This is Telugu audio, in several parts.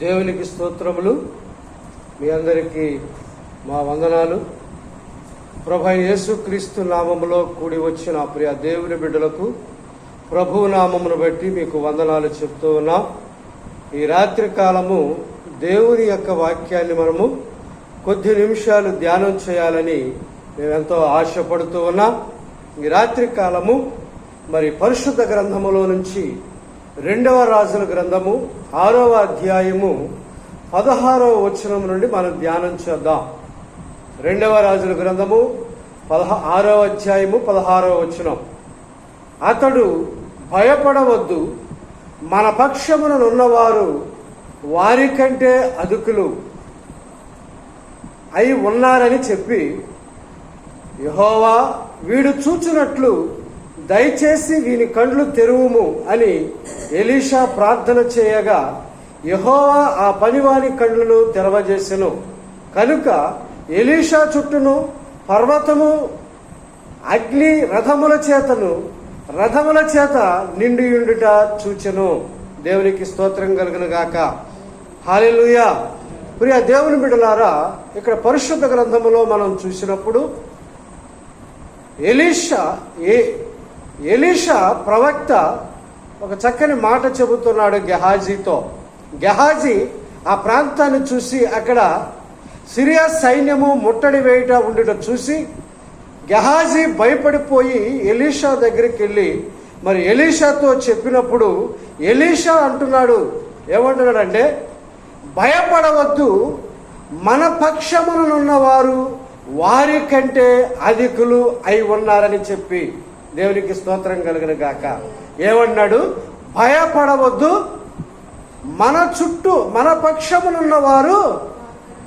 దేవునికి స్తోత్రములు. మీ అందరికీ మా వందనాలు. ప్రభు యేసుక్రీస్తు నామములో కూడి వచ్చిన ప్రియ దేవుని బిడ్డలకు ప్రభు నామమును బట్టి మీకు వందనాలు చెప్తూ ఉన్నాం. ఈ రాత్రి కాలము దేవుని యొక్క వాక్యాన్ని మనము కొద్ది నిమిషాలు ధ్యానం చేయాలని మేమెంతో ఆశపడుతూ ఉన్నాం. ఈ రాత్రి కాలము మరి పరిశుద్ధ గ్రంథములో నుంచి రెండవ రాజుల గ్రంథము ఆరవ అధ్యాయము పదహారవ వచనం నుండి మనం ధ్యానం చేద్దాం. రెండవ రాజుల గ్రంథము పదహ ఆరవ అధ్యాయము పదహారవ వచనం. అతడు భయపడవద్దు మన పక్షమునున్నవారు వారికంటే అదుకులు అయి ఉన్నారని చెప్పి యహోవా వీడు చూచినట్లు దయచేసి వీని కండ్లు తెరువుము అని ఎలీషా ప్రార్థన చేయగా యహోవా ఆ పనివాని కండ్లను తెరవజేసెను. కనుక ఎలీషా చుట్టూను పర్వతము అగ్ని రథముల చేతను రథముల చేత నిండియుండుట చూచెను. దేవునికి స్తోత్రం కలుగును గాక. హాలెలుయా ప్రియ దేవుని బిడలారా ఇక్కడ పరిశుద్ధ గ్రంథములో మనం చూసినప్పుడు ఎలీషా ఏ ఎలీషా ప్రవక్త ఒక చక్కని మాట చెబుతున్నాడు గెహాజీతో. గెహాజీ ఆ ప్రాంతాన్ని చూసి అక్కడ సిరియా సైన్యము ముట్టడి వేయట ఉండట చూసి గెహాజీ భయపడిపోయి ఎలీషా దగ్గరికి వెళ్ళి మరి ఎలీషాతో చెప్పినప్పుడు ఎలీషా అంటున్నాడు ఏమంటున్నాడంటే భయపడవద్దు మన పక్షమునున్న వారు వారి కంటే అధికులు అయి ఉన్నారని చెప్పి. దేవునికి స్తోత్రం కలిగిన గాక. ఏమన్నాడు? భయపడవద్దు. మన చుట్టూ మన పక్షమునున్న వారు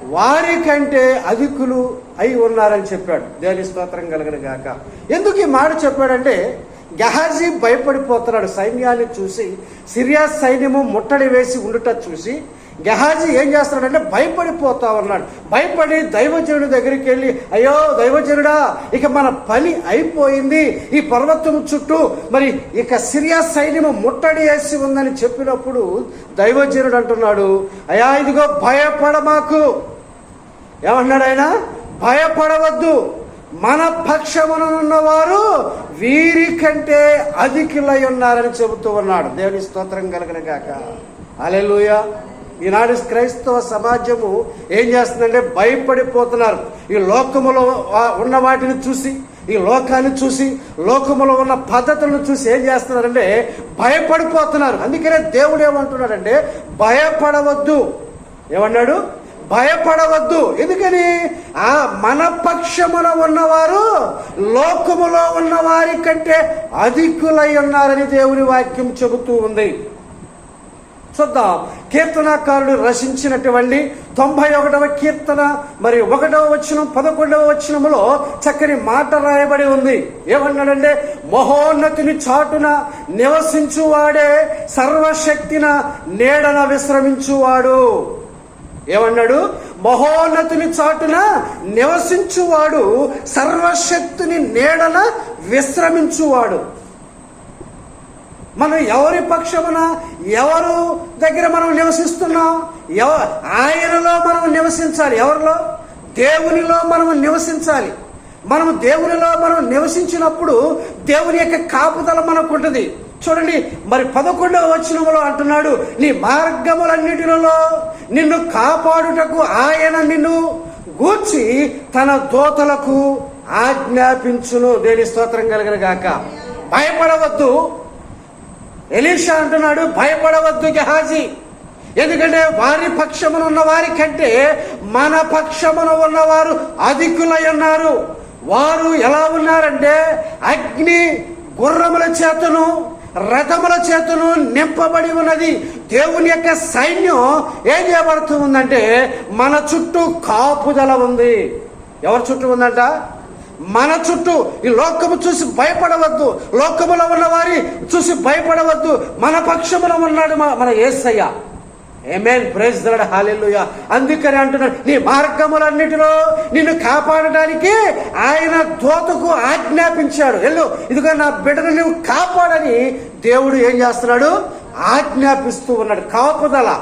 వారికంటే అధికులు అయి ఉన్నారని చెప్పాడు. దేవుని స్తోత్రం కలిగిన గాక. ఎందుకు ఈ మాట చెప్పాడంటే గహాజీ భయపడిపోతున్నాడు. సైన్యాన్ని చూసి సిరియా సైన్యము ముట్టడి వేసి ఉండుట చూసి గెహాజీ ఏం చేస్తున్నాడంటే భయపడిపోతా ఉన్నాడు భయపడి దైవజనుడి దగ్గరికి వెళ్ళి అయ్యో దైవజనుడా ఇక మన పని అయిపోయింది. ఈ పర్వతం చుట్టూ మరి ఇక సిరియా సైన్యము ముట్టడి వేసి ఉందని చెప్పినప్పుడు దైవజనుడు అంటున్నాడు అయ్యా ఇదిగో భయపడమాకు ఏమన్నాడు ఆయన? భయపడవద్దు. మన పక్షమున వారు వీరి కంటే అధికులై ఉన్నారని చెబుతూ ఉన్నాడు. దేవుని స్తోత్రం కలిగిన గాక. అలెలుయ ఈనాడు క్రైస్తవ సమాజము ఏం చేస్తుందంటే భయపడిపోతున్నారు. ఈ లోకములో ఉన్న వాటిని చూసి ఈ లోకాన్ని చూసి లోకములో ఉన్న పద్ధతులను చూసి ఏం చేస్తున్నారంటే భయపడిపోతున్నారు. అందుకనే దేవుడు ఏమంటున్నాడంటే భయపడవద్దు. ఏమన్నాడు? భయపడవద్దు. ఎందుకని? ఆ మన పక్షమున ఉన్నవారు లోకములో ఉన్న వారి కంటే అధికులై ఉన్నారని దేవుని వాక్యం చెబుతూ ఉంది. చూద్దాం. కీర్తనాకారుడు రచించినటువంటి తొంభై ఒకటవ కీర్తన మరి ఒకటవ వచనం పదకొండవ వచనములో చక్కని మాట రాయబడి ఉంది. ఏమన్నాడంటే మహోన్నతిని చాటున నివసించువాడే సర్వశక్తిన నీడన విశ్రమించువాడు. ఏమన్నాడు? మహోన్నతిని చాటున నివసించువాడు సర్వశక్తిని నీడన విశ్రమించువాడు. మనం ఎవరి పక్షమున ఎవరు దగ్గర మనం నివసిస్తున్నాం? ఎవ ఆయనలో మనం నివసించాలి. ఎవరిలో? దేవునిలో మనం నివసించాలి. మనము దేవునిలో మనం నివసించినప్పుడు దేవుని యొక్క కాపుదల మనకు ఉంటుంది. చూడండి మరి పదకొండవ వచనంలో అంటున్నాడు నీ మార్గములన్నిటిలో నిన్ను కాపాడుటకు ఆయన నిన్ను గూర్చి తన దోతలకు ఆజ్ఞాపించును. దేని స్తోత్రం కలిగిన గాక. భయపడవద్దు. ఎలీషా అంటున్నాడు భయపడవద్దు గెహాజీ ఎందుకంటే వారి పక్షమున ఉన్న వారి కంటే మన పక్షమున ఉన్నవారు అధికులై ఉన్నారు. వారు ఎలా ఉన్నారంటే అగ్ని గుర్రముల చేతను రథముల చేతను నింపబడి ఉన్నది. దేవుని యొక్క సైన్యం ఏం చేయబడుతూ ఉందంటే మన చుట్టూ కాపుదల ఉంది. ఎవరి చుట్టూ ఉందంట? మన చుట్టూ ఈ లోకము చూసి భయపడవద్దు. లోకములో ఉన్న వారి చూసి భయపడవద్దు. మన పక్షములో ఉన్నాడు మన మన ఏసయ్య. ఏమేన్ ప్రైజ్ దడ హాలెల్లుయ అందుకని అంటున్నాడు నీ మార్గములన్నిటిలో నిన్ను కాపాడడానికి ఆయన దోతకు ఆజ్ఞాపించాడు. వెళ్ళు. ఇదిగో నా బిడ్డను నువ్వు కాపాడని దేవుడు ఏం చేస్తున్నాడు? ఆజ్ఞాపిస్తూ ఉన్నాడు. కాపుదల.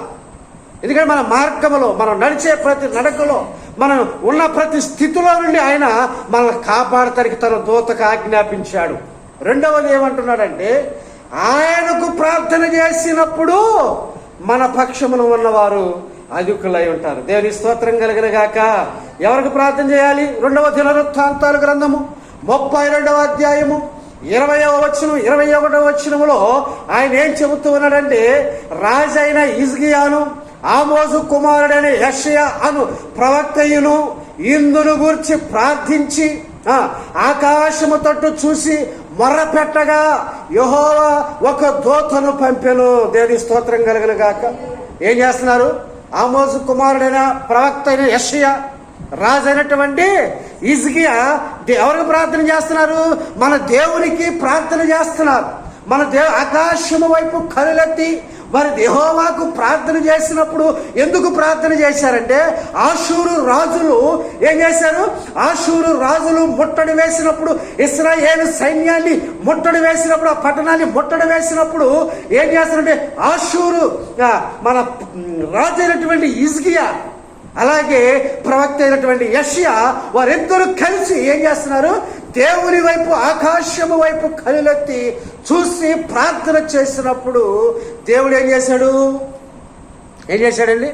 ఎందుకంటే మన మార్గములో మనం నడిచే ప్రతి నడకలో మనం ఉన్న ప్రతి స్థితిలో నుండి ఆయన మనల్ని కాపాడటానికి తన దూతకు ఆజ్ఞాపించాడు. రెండవది ఏమంటున్నాడంటే ఆయనకు ప్రార్థన చేసినప్పుడు మన పక్షమున ఉన్నవారు అధికులై ఉంటారు. దేవుని స్తోత్రం కలిగిన గాక. ఎవరికి ప్రార్థన చేయాలి? రెండవ దినవృత్తాంతాలు గ్రంథము ముప్పై రెండవ అధ్యాయము ఇరవయవ వచనం ఇరవై ఒకటవ వచనములో ఆయన ఏం చెబుతూ ఉన్నాడంటే రాజైన ఇజ్గియాను ఆమోజు కుమారుడైన యషయ అను ప్రవక్తయును ఇందును గూర్చి ప్రార్థించి ఆకాశము తట్టు చూసి మొర్రపెట్టగా యహోవా ఒక దూతను పంపెను. దేని స్తోత్రం కలిగిన గాక. ఏం చేస్తున్నారు? ఆమోజు కుమారుడైన ప్రవక్త అయిన యషయ రాజు అయినటువంటి ఇజ్గియా ఎవరికి ప్రార్థన చేస్తున్నారు? మన దేవునికి ప్రార్థన చేస్తున్నారు. మన దేవ ఆకాశము వైపు కనులెత్తి మరి దేహోవాకు ప్రార్థన చేసినప్పుడు ఎందుకు ప్రార్థన చేశారంటే ఆశూరు రాజులు ఏం చేశారు? ఆశూరు రాజులు ముట్టడి వేసినప్పుడు ఇస్రాయేల్ సైన్యాన్ని ముట్టడి వేసినప్పుడు ఆ పట్టణాన్ని ముట్టడి వేసినప్పుడు ఏం చేస్తారంటే ఆశూరు మన రాజైనటువంటి రాజు అయినటువంటి ఇజ్గియా అలాగే ప్రవక్త అయినటువంటి యష్యా వారిద్దరూ కలిసి ఏం చేస్తున్నారు? దేవుని వైపు ఆకాశము వైపు కనులెత్తి చూసి ప్రార్థన చేసినప్పుడు దేవుడు ఏం చేశాడు? ఏం చేశాడండి?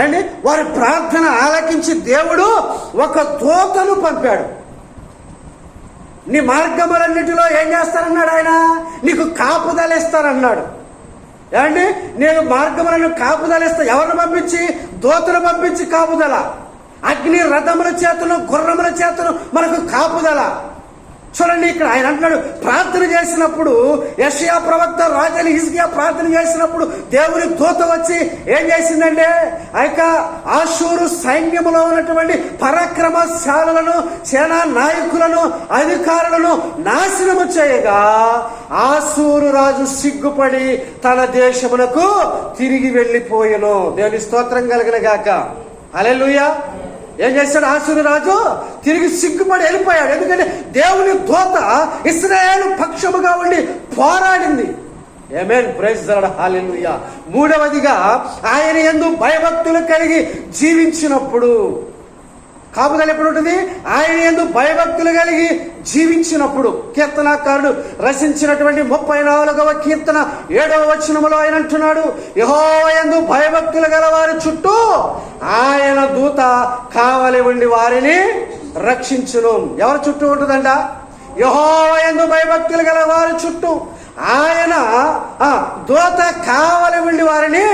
అండి వారి ప్రార్థన ఆలకించి దేవుడు ఒక దూతను పంపాడు. నీ మార్గములన్నిటిలో ఏం చేస్తారన్నాడు ఆయన? నీకు కాపుదల అన్నాడు ఏమండి? నేను మార్గములను కాపుదలిస్తా ఎవరిని పంపించి? దోతను పంపించి కాపుదల. అగ్ని రథముల చేతను గుర్రముల చేతను మనకు కాపుదల. చూడండి ఇక్కడ ఆయన అంటున్నాడు ప్రార్థన చేసినప్పుడు యషయా ప్రవక్త రాజని హిజ్కియా ప్రార్థన చేసినప్పుడు దేవుని దూత వచ్చి ఏం చేసిందంటే ఆ యొక్క ఆశూరు సైన్యములో ఉన్నటువంటి పరాక్రమశాలులను సేనా నాయకులను అధికారులను నాశనము చేయగా ఆసూరు రాజు సిగ్గుపడి తన దేశమునకు తిరిగి వెళ్ళిపోయెను. దేవుని స్తోత్రం కలిగిన గాక. అలెలుయ్యా ఏం చేశాడు ఆసురు రాజు? తిరిగి సిగ్గుపడి వెళ్ళిపోయాడు. ఎందుకంటే దేవుని దోత ఇస్రాయేల్ పక్షముగా ఉండి పోరాడింది. ఏమేన్ ప్రైజ్ హాలెలుయా మూడవదిగా ఆయన ఎందు భయభక్తులు కలిగి జీవించినప్పుడు కాపుదల ఎప్పుడు ఉంటుంది ఆయన ఎందు భయభక్తులు కలిగి జీవించినప్పుడు. కీర్తనాకారుడు రచించినటువంటి ముప్పై నాలుగవ కీర్తన ఏడవ వచనములో ఆయన అంటున్నాడు యహో ఎందు భయభక్తులు గల వారి చుట్టూ ఆయన దూత కావలి ఉండి వారిని రక్షించును. ఎవరి చుట్టూ ఉంటుందంట? యహో ఎందు భయభక్తులు గల వారి చుట్టూ. ఆయన దూత కావలి ఉండి వారిని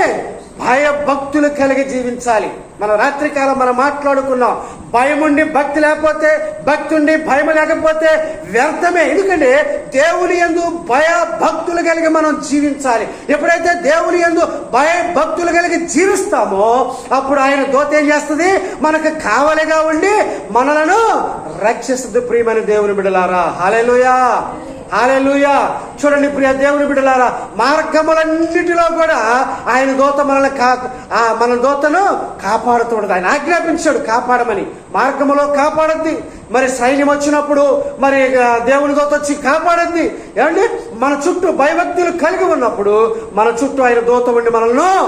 భయభక్తులు కలిగి జీవించాలి. మనం రాత్రికాలం మనం మాట్లాడుకున్నాం. భయం ఉండి భక్తి లేకపోతే భక్తి ఉండి భయం లేకపోతే వ్యర్థమే. ఎందుకంటే దేవుని ఎందు భయ భక్తులు కలిగి మనం జీవించాలి. ఎప్పుడైతే దేవుని ఎందు భయ భక్తులు కలిగి జీవిస్తామో అప్పుడు ఆయన దోత ఏం చేస్తుంది? మనకు కావలిగా ఉండి మనలను రక్షిస్తుంది ప్రియమైన దేవుని బిడలారా హాలేలుయా ఆలెలుయా చూడండి ప్రియ దేవుని బిడ్డలారా మార్గములన్నిటిలో కూడా ఆయన దోత మనల్ని కా ఆ మన దోతను కాపాడుతుండదు. ఆయన ఆజ్ఞాపించాడు కాపాడమని. మార్గములో కాపాడద్ది. మరి సైన్యం వచ్చినప్పుడు మరి దేవుని దోత వచ్చి కాపాడద్ది. ఏమండి? మన చుట్టూ భయభక్తులు కలిగి ఉన్నప్పుడు మన చుట్టూ ఆయన దోత ఉండి మనల్ని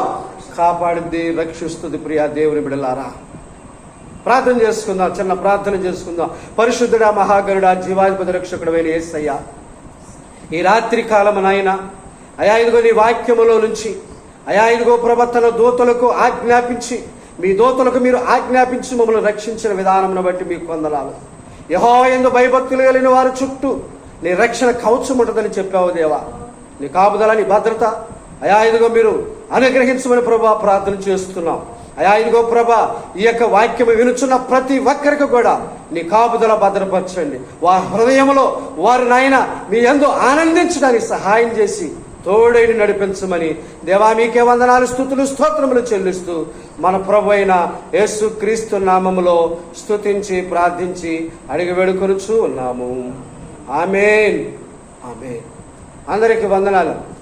కాపాడుద్ది రక్షిస్తుంది ప్రియ దేవుని బిడలారా ప్రార్థన చేసుకుందాం చిన్న ప్రార్థన చేసుకుందాం. పరిశుద్ధుడా మహాగరుడా జీవాధిపతి రక్షకుడమైన ఏసయ్యా. ఈ రాత్రి కాలము నాయన అయా ఇదిగో నీ వాక్యములో నుంచి అయా ఇదిగో ప్రవర్తన దూతలకు ఆజ్ఞాపించి మీ దూతలకు మీరు ఆజ్ఞాపించి మమ్మల్ని రక్షించిన విధానమును బట్టి మీకు వందనాలు. యహో ఎందు భయభక్తులు కలిగిన వారు చుట్టూ నీ రక్షణ కవచం ఉంటుందని చెప్పావు దేవా. నీ కాపుదల నీ భద్రత అయా ఇదిగో మీరు అనుగ్రహించమని ప్రభా ప్రార్థన చేస్తున్నాం. అయా ఇదిగో ప్రభా ఈ యొక్క వాక్యము వినుచున్న ప్రతి ఒక్కరికి కూడా నీ కాపుదల భద్రపరచండి. వారి హృదయంలో వారి నాయన మీ ఎందు ఆనందించడానికి సహాయం చేసి తోడైని నడిపించమని దేవా మీకే వందనాలు స్థుతులు స్తోత్రములు చెల్లిస్తూ మన ప్రభు అయిన యేసు క్రీస్తు నామములో స్థుతించి ప్రార్థించి అడిగి వేడుకొనుచు ఉన్నాము. ఆమెన్. ఆమెన్. అందరికీ వందనాలు.